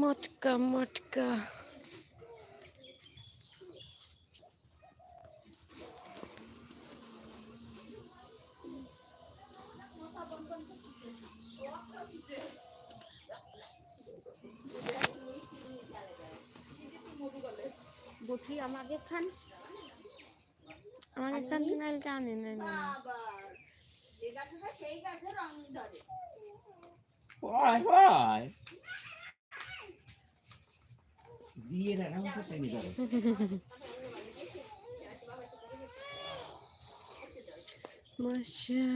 Matka matka Thank you. বসি আমাকে খান আমার এখান থেকে জানি না যে গাছে সেই গাছে রং ধরে Vai, vai. Zira, não vou ter medo. মশা